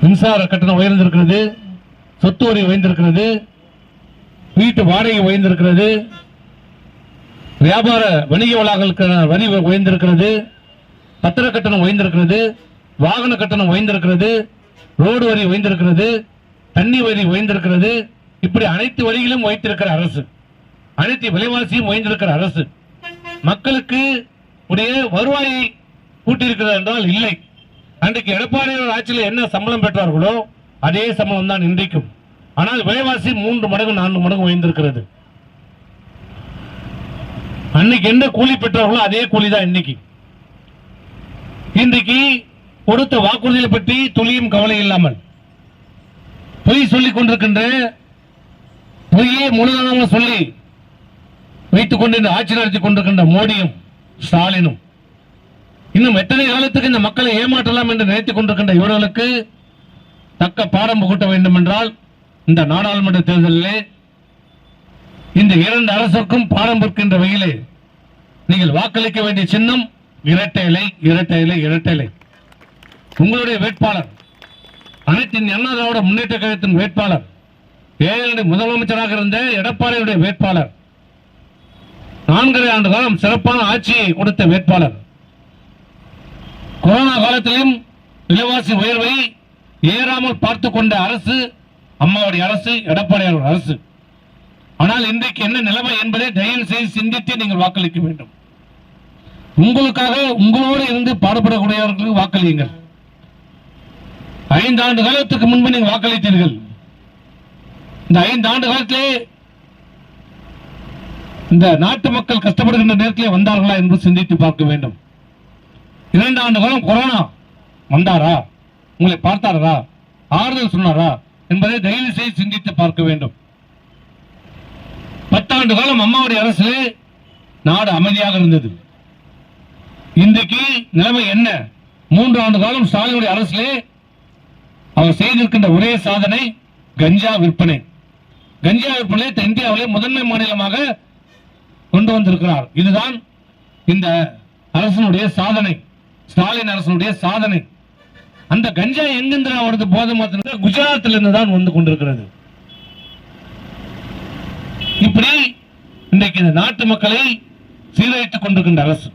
மின்சார கட்டணம் உயர்ந்திருக்கிறது சொத்து வரி உயர்ந்திருக்கிறது வீட்டு வாடகை உயர்ந்திருக்கிறது வியாபார வணிக வளாகங்களுக்கான வரி உயர்ந்திருக்கிறது பத்திர கட்டணம் உயர்ந்திருக்கிறது வாகன கட்டணம் உயர்ந்திருக்கிறது ரோடு வரி உயர்ந்திருக்கிறது தண்ணி வரி உயர்ந்திருக்கிறது. இப்படி அனைத்து வரிகளும் உயர்த்திருக்கிற அரசு. அனைத்து விலைவாசியும் உயர்ந்திருக்கிற அரசு. மக்களுக்கு உடைய வருவாயை கூட்டியிருக்கிறது என்றால் இல்லை. அன்றைக்கு எடப்பாடியார் ஆட்சியில் என்ன சம்பளம் பெற்றார்களோ அதே சம்பளம் தான் இன்றைக்கும். ஆனால் விலைவாசி மூன்று மடங்கு நான்கு மடங்கு உயர்ந்திருக்கிறது. அன்னைக்கு என்ன கூலி பெற்றார்களோ அதே கூலி தான் இன்னைக்கு. இன்றைக்கு கொடுத்த வாக்குறுதிகளை பற்றி துளியும் கவலை இல்லாமல் பொய் சொல்லிக் கொண்டிருக்கின்ற பொய்யே முழுவதாக சொல்லி வைத்துக் கொண்டு இந்த ஆட்சி நடத்தி கொண்டிருக்கின்ற மோடியும் ஸ்டாலினும் இன்னும் எத்தனை காலத்துக்கு இந்த மக்களை ஏமாற்றலாம் என்று நினைத்துக் கொண்டிருக்கின்ற இவர்களுக்கு தக்க பாடம் புகட்ட வேண்டும் என்றால் இந்த நாடாளுமன்ற தேர்தலிலே இந்த இரண்டு அரசுக்கும் பாடம் புற்கின்ற வகையிலே நீங்கள் வாக்களிக்க வேண்டிய சின்னம் இரட்டை இலை இரட்டை இலை இரட்டை இலை. உங்களுடைய வேட்பாளர் அனைத்தின் அண்ணா திராவிட முன்னேற்ற கழகத்தின் வேட்பாளர் ஏழு முதலமைச்சராக இருந்த எடப்பாடியுடைய வேட்பாளர் நான்கரை ஆண்டு காலம் சிறப்பான ஆட்சியை கொடுத்த வேட்பாளர் கொரோனா காலத்திலும் விலைவாசி உயர்வை ஏறாமல் பார்த்து கொண்ட அரசு அம்மாவுடைய அரசு எடப்பாடியார் அரசு. ஆனால் இன்றைக்கு என்ன நிலைமை என்பதை தயவு செய்து சிந்தித்து நீங்கள் வாக்களிக்க வேண்டும். உங்களுக்காக உங்களோடு இருந்து பாடுபடக்கூடியவர்களுக்கு வாக்களியுங்கள். ஐந்து ஆண்டு காலத்துக்கு முன்பு நீங்கள் வாக்களித்தீர்கள். இந்த ஐந்து ஆண்டு காலத்திலே இந்த நாட்டு மக்கள் கஷ்டப்படுகின்ற நேரத்திலே வந்தார்களா என்று சிந்தித்து பார்க்க வேண்டும். இரண்டு ஆண்டு காலம் கொரோனா வந்தாரா? உங்களை பார்த்தாரா? ஆறுதல் சொன்னாரா? என்பதை தயவு செய்து சிந்தித்து பார்க்க வேண்டும். பத்தாண்டு காலம் அம்மாவுடைய அரசிலே நாடு அமைதியாக இருந்தது. இன்றைக்கு நிலைமை என்ன? மூன்று ஆண்டு காலம் ஸ்டாலினுடைய அரசிலே அவர் செய்திருக்கின்ற ஒரே சாதனை கஞ்சா விற்பனை. கஞ்சா விற்பனை இந்தியாவிலே முதன்மை மாநிலமாக கொண்டு வந்திருக்கிறார். இதுதான் இந்த அரசனுடைய சாதனை. ஸ்டாலின் அரசனுடைய சாதனை. அந்த கஞ்சா எங்கிருந்து வருது போதை மாத்திரம் குஜராத்தில் இருந்து தான் வந்து கொண்டிருக்கிறது. இப்படி இன்றைக்கு இந்த நாட்டு மக்களை சீரழித்துக் கொண்டிருக்கின்ற அரசு.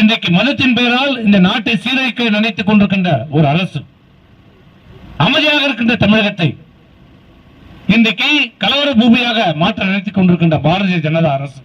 இன்றைக்கு மதத்தின் பெயரால் இந்த நாட்டை சீரழிக்க நினைத்துக் கொண்டிருக்கின்ற ஒரு அரசு. அமைதியாக இருக்கின்ற தமிழகத்தை இன்றைக்கு கலவர பூமியாக மாற்ற நினைத்துக் கொண்டிருக்கின்ற பாரதிய ஜனதா அரசு.